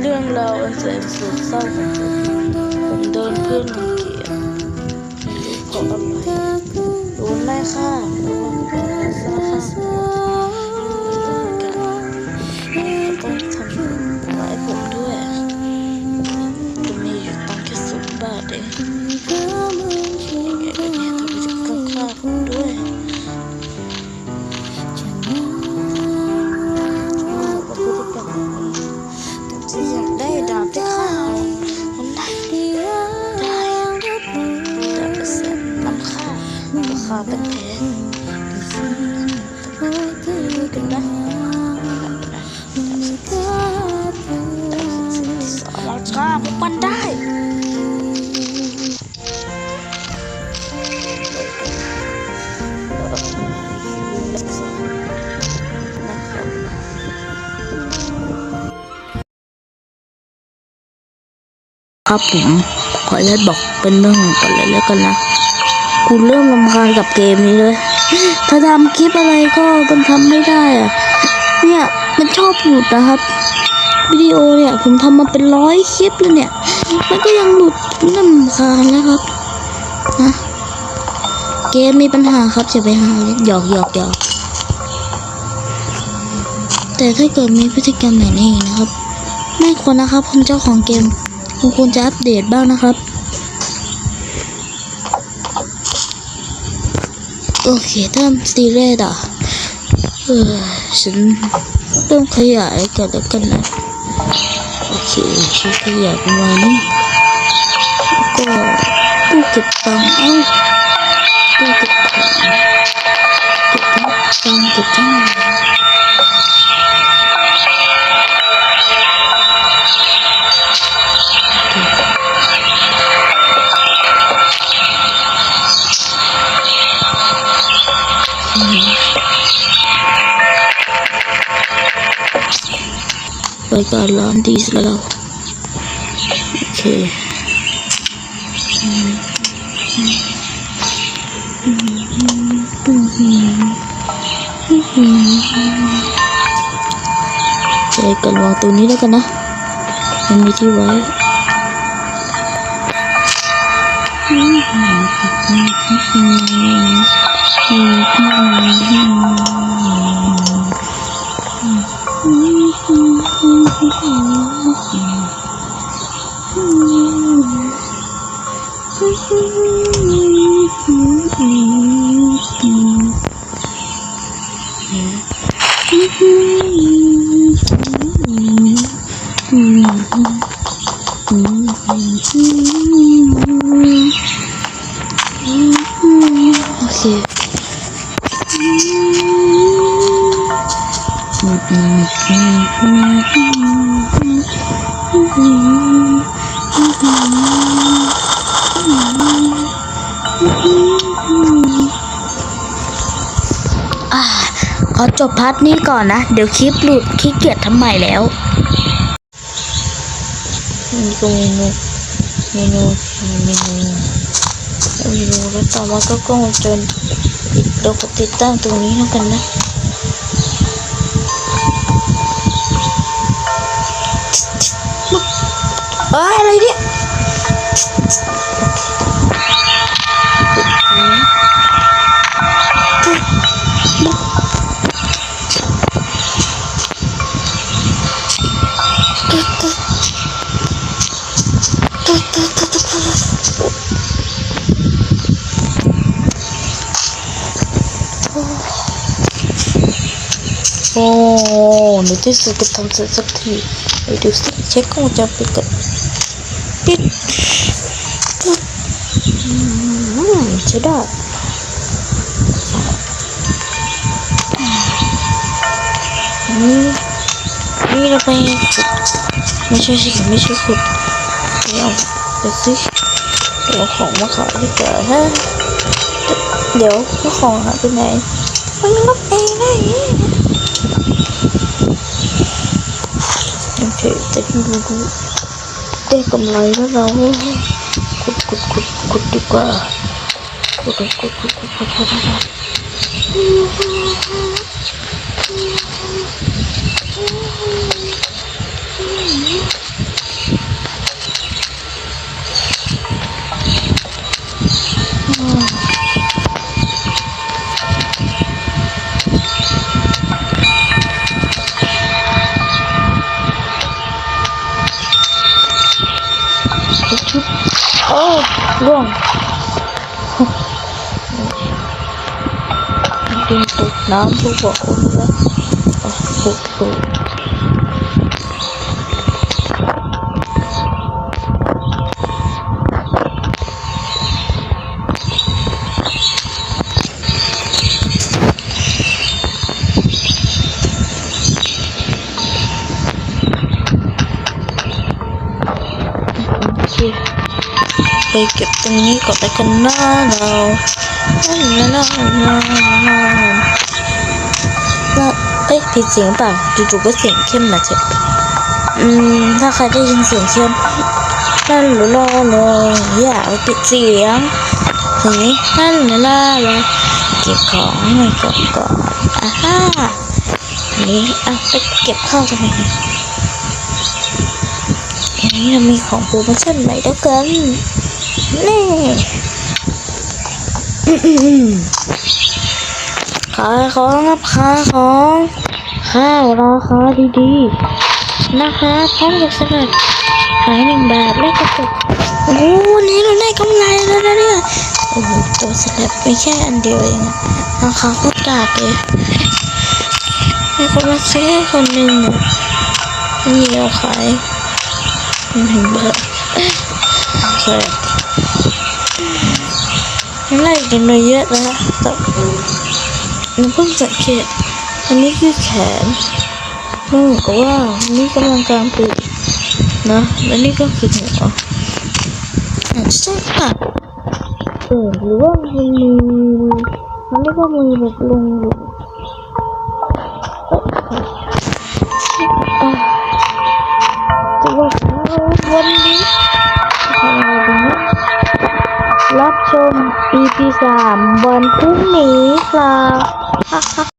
เรื่องราวอันแสนโศกเศร้าของผมผมโดนเพื่อนรังเกียจไม่รู้เพราะอะไรโดนไล่ฆ่าเพราะว่าผมเป็นคนสร้างฆ่า ครับผมขออนุญาบอกเป็นเรื่องก่อนเลยแล้วกันนะกูเริ่มรำคาญกับเกมนี้เลย ถ้าทำคลิปอะไรก็มันทำไม่ได้อะเนี่ยมันชอบหลุดนะครับ วิดีโอเนี่ยผมทำมาเป็นร้อยคลิปแล้วเนี่ย มันก็ยังหลุดผมน่ารำคาญนะครับนะเกมมีปัญหาครับจะไปหาเลยหยอกหยอกหยอกแต่ถ้าเกิดมีพฤติกรรมไหนนี่นะครับ ไม่ควรนะครับคุณเจ้าของเกม คุณควรจะอัปเดตบ้างนะครับ โอเคเริ่มซีเรียสอะเออฉันเริ่มขยายกันแล้วกันนะ โอเคฉันขยายประมาณนี้ก็ตู้เก็บตังค์เอ้าตู้เก็บของเก็บตังค์เก็บตังค์ รายการร้านดีซะแล้ว โอเคใจกันวางตัวนี้แล้วกันนะ มันมีที่ไว้โอเ Okay. ขอจบพาร์ทนี้ก่อนนะ เดี๋ยวคลิปหลุดขี้เกียจทำใหม่แล้วนี่ก็เมนูเมนูเมนูเมนูแล้วต่อมาก็กล้องวงจรปิดเราก็ติดตั้งตรงนี้แล้วกันนะ เอ้ยอะไรเนี่ยโอ้ในที่สุดก็ทำเสร็จสักทีไปดูสิเช็คกล้องวงจรปิดกัน ปิดอืมใช้ได้นี่นี่เราไปขุดไม่ใช่สิไม่ใช่ขุดเดี๋ยวไปสิเดี๋ยวของมาขายดีกว่าฮะเดี๋ยวเจ้าของหายไปไหนมันรับเองได้โอเคแต่ที่รู้ กำไรแล้วเราขุดขุดขุดขุดดี อ้ร่วงดิน ไปเก็บตรงนี้ก่อนแล้วกันนะเราลาลาลาลาลาลาเอ้ยผิดเสียงเปล่าจู่ๆก็เสียงเข้มมาเถอะอืม ถ้าใครได้ยินเสียงเข้มนั่นลาลาอย่าเอาปิดเสียงเฮ้ยนั่นลาลาลาเก็บของหน่ก่อนก่อนอ่าฮ่านี่อะไปเก็บข้าวทำไมนี่ยอันนี้เรามีของโปรโมชั่นใหม่แล้วกัน นี่ขายของครับขายของข้าวราคาดีๆนะคะพร้อมกับสลัดขายหนึ่งบาทแลกกระปุกโอ้โหวันนี้เราได้กำไรแล้วนะเนี่ยโอ้โหตัวสลัดไม่แค่อันเดียวเองอะราคาโคตรกากเลยให้คนมาซื้อให้คนหนึ่งอะนี่เราขายหนึ่งบาทโอ เคไล่กันมาเยอะแล้วแต่หนูเพิ่งสังเกตอันนี้คือแขนนเหมือนกับว่านนี้กำลังกลางปีกนะและนี่ก็คือหัวใช่ค่ะเออหรือว่ามือมันเรียกว่ามือแบบลงอยู่ รับชม EP สามวันพรุ่งนี้ครับ